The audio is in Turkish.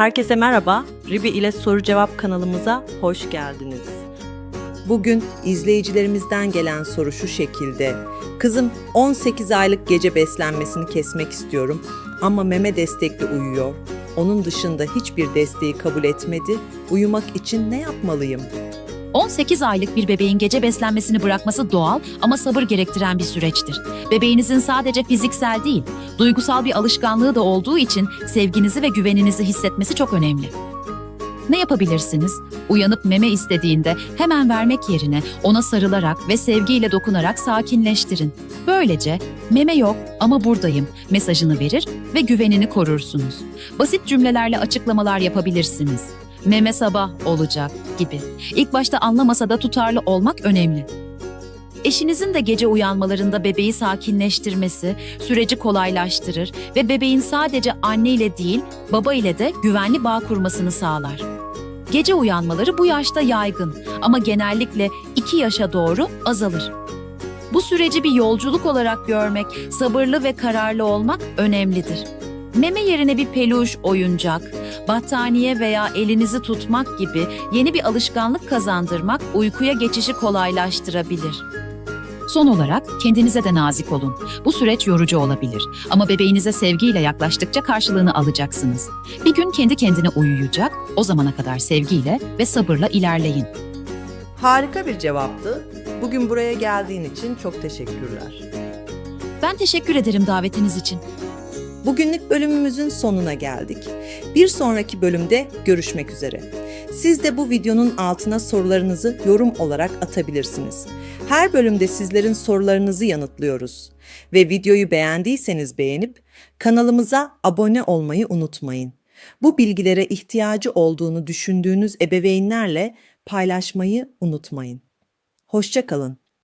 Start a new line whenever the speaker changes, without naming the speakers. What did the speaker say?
Herkese merhaba. Ribi ile soru cevap kanalımıza hoş geldiniz.
Bugün izleyicilerimizden gelen soru şu şekilde. Kızım 18 aylık gece beslenmesini kesmek istiyorum ama meme destekli uyuyor. Onun dışında hiçbir desteği kabul etmedi. Uyumak için ne yapmalıyım?
18 aylık bir bebeğin gece beslenmesini bırakması doğal ama sabır gerektiren bir süreçtir. Bebeğinizin sadece fiziksel değil, duygusal bir alışkanlığı da olduğu için sevginizi ve güveninizi hissetmesi çok önemli. Ne yapabilirsiniz? Uyanıp meme istediğinde hemen vermek yerine ona sarılarak ve sevgiyle dokunarak sakinleştirin. Böylece meme yok ama buradayım mesajını verir ve güvenini korursunuz. Basit cümlelerle açıklamalar yapabilirsiniz. Meme sabah olacak gibi. İlk başta anlamasa da tutarlı olmak önemli. Eşinizin de gece uyanmalarında bebeği sakinleştirmesi süreci kolaylaştırır ve bebeğin sadece anne ile değil, baba ile de güvenli bağ kurmasını sağlar. Gece uyanmaları bu yaşta yaygın ama genellikle 2 yaşa doğru azalır. Bu süreci bir yolculuk olarak görmek, sabırlı ve kararlı olmak önemlidir. Meme yerine bir peluş, oyuncak, battaniye veya elinizi tutmak gibi yeni bir alışkanlık kazandırmak uykuya geçişi kolaylaştırabilir. Son olarak kendinize de nazik olun. Bu süreç yorucu olabilir ama bebeğinize sevgiyle yaklaştıkça karşılığını alacaksınız. Bir gün kendi kendine uyuyacak, o zamana kadar sevgiyle ve sabırla ilerleyin.
Harika bir cevaptı. Bugün buraya geldiğin için çok teşekkürler.
Ben teşekkür ederim davetiniz için.
Bugünlük bölümümüzün sonuna geldik. Bir sonraki bölümde görüşmek üzere. Siz de bu videonun altına sorularınızı yorum olarak atabilirsiniz. Her bölümde sizlerin sorularınızı yanıtlıyoruz. Ve videoyu beğendiyseniz beğenip kanalımıza abone olmayı unutmayın. Bu bilgilere ihtiyacı olduğunu düşündüğünüz ebeveynlerle paylaşmayı unutmayın. Hoşça kalın.